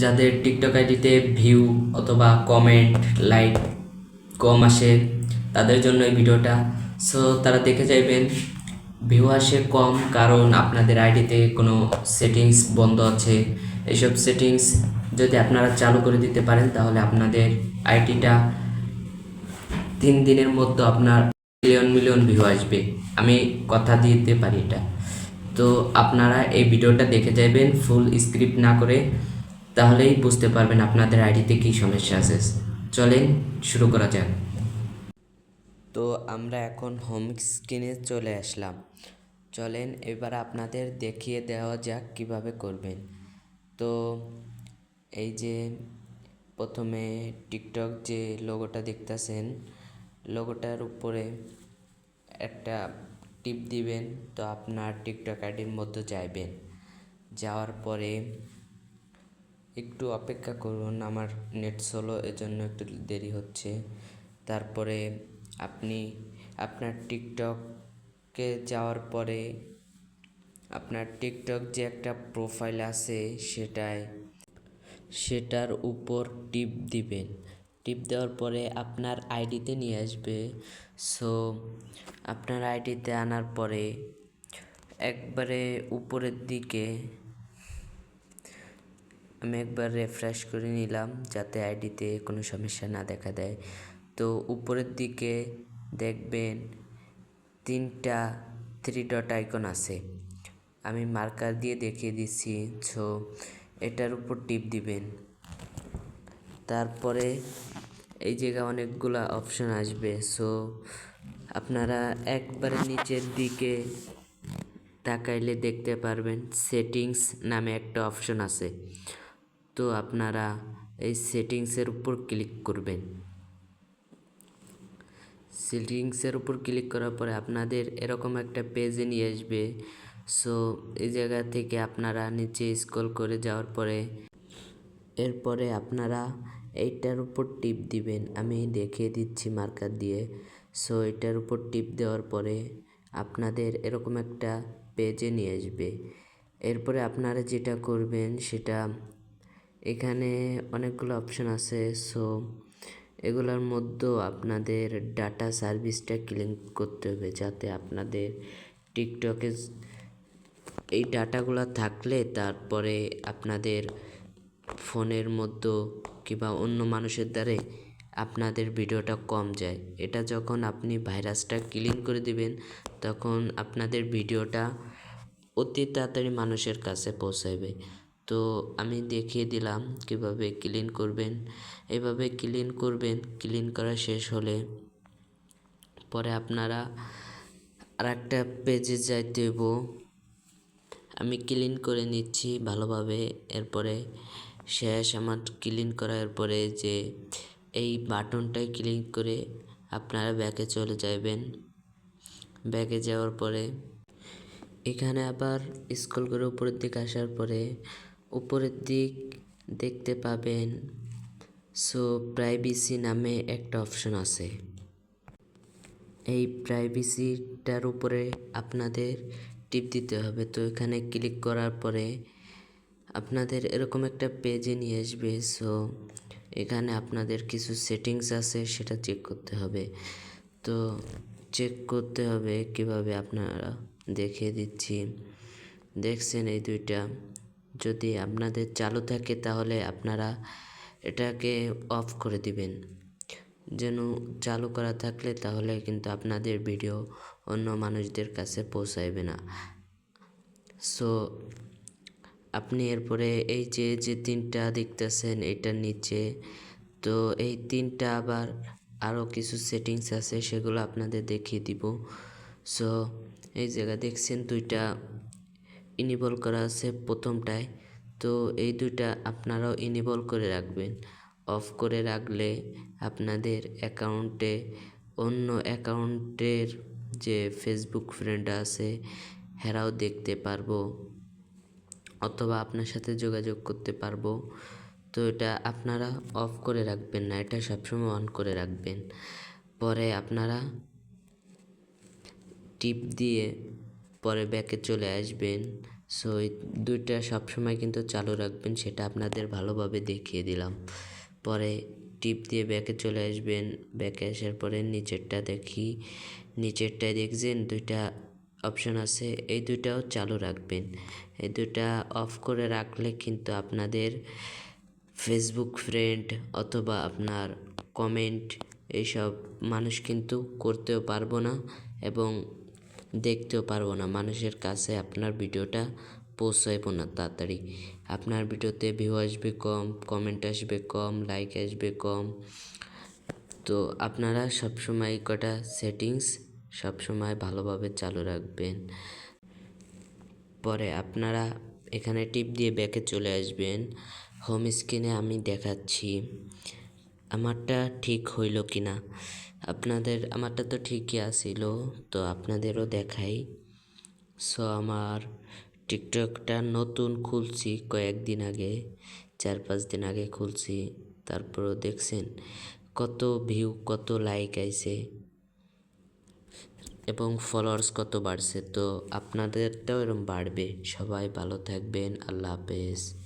যাদের টিকটক আইডিতে ভিউ অথবা কমেন্ট লাইক কম আসে, তাদের জন্য এই ভিডিওটা। সো তারা দেখে যাইবেন ভিউ আসে কম কারণ আপনাদের আইডিতে কোনো সেটিংস বন্ধ আছে। এইসব সেটিংস যদি আপনারা চালু করে দিতে পারেন, তাহলে আপনাদের আইডিটা তিন দিনের মধ্যে আপনার মিলিয়ন মিলিয়ন ভিউ আসবে। আমি কথা দিতে পারি এটা। তো আপনারা এই ভিডিওটা দেখে যাবেন ফুল স্ক্রিপ্ট না করে তাহলেই বুঝতে পারবেন আপনাদের আইডিতে কী সমস্যা আছে। চলেন শুরু করা যাক। তো আমরা এখন হোম স্ক্রিনে চলে আসলাম। চলেন এবার আপনাদের দেখিয়ে দেওয়া যাক কীভাবে করবেন। তো এই যে প্রথমে টিকটক যে লোগোটা দেখতেছেন লোগোটার উপরে একটা টিপ দিবেন, তো আপনার টিকটক আইডির মধ্যে যাইবেন। যাওয়ার পরে একটু অপেক্ষা করুন, আমার নেট স্লো এজন্য একটু দেরি হচ্ছে। তারপরে আপনি আপনার টিকটকে যাওয়ার পরে আপনার টিকটক যে একটা প্রোফাইল আছে সেটায়, সেটার উপর টিপ দিবেন। টিপ দেওয়ার পরে আপনার আইডিতে নিয়ে আসবে। সো আপনার আইডিতে আনার পরে একবারে উপরের দিকে আমি একবার রেফ্রেশ করে নিলাম যাতে আইডিতে কোনো সমস্যা না দেখা দেয়। তো উপরের দিকে দেখবেন তিনটা থ্রি ডট আইকন আছে। আমি মার্কার দিয়ে দেখিয়ে দিচ্ছি। সো এটার উপর টিপ দিবেন। তারপরে এই জায়গায় অনেকগুলা অপশন আসবে। সো আপনারা একবারে নিচের দিকে তাকাইলে দেখতে পারবেন। সেটিংস নামে একটা অপশন আছে। তো আপনারা এই সেটিংসের উপর ক্লিক করবেন। সেটিংসের উপর ক্লিক করার পরে আপনাদের এরকম একটা পেজে নিয়ে আসবে। সো, এই জায়গা থেকে আপনারা নিচে স্ক্রল করে যাওয়ার পরে, এরপরে আপনারা এইটার উপর টিপ দিবেন। আমি দেখিয়ে দিচ্ছি মার্কার দিয়ে। সো এটার উপর টিপ দেওয়ার পরে আপনাদের এরকম একটা পেজে নিয়ে আসবে। এরপরে আপনারা যেটা করবেন সেটা এখানে অনেকগুলো অপশন আছে সো এগুলোর মধ্যেও আপনাদের ডাটা সার্ভিসটা ক্লিন করতে হবে যাতে আপনাদের টিকটকে এই ডাটাগুলো থাকলে তারপরে আপনাদের ফোনের মধ্যে কিংবা অন্য মানুষের দ্বারে আপনাদের ভিডিওটা কম যায়। এটা যখন আপনি ভাইরাসটা ক্লিন করে দিবেন, তখন আপনাদের ভিডিওটা অতি তাড়াতাড়ি মানুষের কাছে পৌঁছাবে তো আমি দেখিয়ে দিলাম কীভাবে ক্লিন করবেন। এভাবে ক্লিন করবেন ক্লিন করা শেষ হলে পরে আপনারা আর একটা পেজে যাইতে হইব আমি ক্লিন করে নিচ্ছি ভালোভাবে, এরপরে শেষ আমার ক্লিন করার পরে যে এই বাটনটায় ক্লিক করে আপনারা ব্যাকে চলে যাবেন ব্যাকে যাওয়ার পরে এখানে আবার স্ক্রল করে উপরের দিকে আসার পরে উপরের দিক দেখতে পাবেন। সো প্রাইভেসি নামে একটা অপশন আছে। এই প্রাইভেসিটার উপরে আপনাদের টিপ দিতে হবে। তো এখানে ক্লিক করার পরে আপনাদের এরকম একটা পেজে নিয়ে আসবে। সো এখানে আপনাদের কিছু সেটিংস আছে, সেটা চেক করতে হবে। তো চেক করতে হবে কীভাবে আপনারা দেখিয়ে দিচ্ছি। দেখছেন এই দুইটা। যদি আপনাদের চালু থাকে তাহলে আপনারা এটাকে অফ করে দিবেন। যেন চালু করা থাকলে তাহলে কিন্তু আপনাদের ভিডিও অন্য মানুষদের কাছে পৌঁছাইবে না। সো আপনি এরপরে এই যে যে তিনটা দেখতেছেন, এটার নিচে, তো এই তিনটা আবার আরও কিছু সেটিংস আছে, সেগুলো আপনাদের দেখিয়ে দিব। সো এই জায়গা দেখছেন দুইটা ইনেবল করা আছে প্রথমটায়। তো এই দুইটা আপনারাও ইনেবল করে রাখবেন। অফ করে রাখলে আপনাদের অ্যাকাউন্টে অন্য অ্যাকাউন্টের যে ফেসবুক ফ্রেন্ড আছে, হেরাও দেখতে পারব অথবা আপনার সাথে যোগাযোগ করতে পারব। তো এটা আপনারা অফ করে রাখবেন না, এটা সবসময় অন করে রাখবেন। পরে আপনারা টিপ দিয়ে পরে ব্যাকে চলে আসবেন। সো এই দুইটা সবসময় কিন্তু চালু রাখবেন, সেটা আপনাদের ভালোভাবে দেখিয়ে দিলাম। পরে টিপ দিয়ে ব্যাকে চলে আসবেন। ব্যাকে আসার পরে নিচেরটা দেখি। নিচেরটায় দেখছেন দুইটা অপশন আছে, এই দুইটাও চালু রাখবেন। এই দুইটা অফ করে রাখলে কিন্তু আপনাদের ফেসবুক ফ্রেন্ড অথবা আপনার কমেন্ট এইসব মানুষ কিন্তু করতেও পারব না এবং দেখতেও পারব না। মানুষের কাছে আপনার ভিডিওটা পৌঁছাইবো না তাড়াতাড়ি। আপনার ভিডিওতে ভিউ আসবে কম কমেন্ট আসবে কম লাইক আসবে কম। তো আপনারা সবসময় কটা সেটিংস সবসময় ভালোভাবে চালু রাখবেন। পরে আপনারা এখানে টিপ দিয়ে ব্যাকে চলে আসবেন। হোম স্ক্রিনে আমি দেখাচ্ছি। আমারটা ঠিক হইল কি না আপনাদের, আমারটা তো ঠিকই আসিল তো আপনাদেরও দেখাই। সো, আমার টিকটকটা নতুন খুলছি কয়েকদিন আগে চার পাঁচ দিন আগে খুলছি। তারপরও দেখছেন কত ভিউ কত লাইক আইছে এবং ফলোয়ার্স কত বাড়ছে। তো আপনাদেরটাও এরকম বাড়বে। সবাই ভালো থাকবেন, আল্লাহ হাফেজ।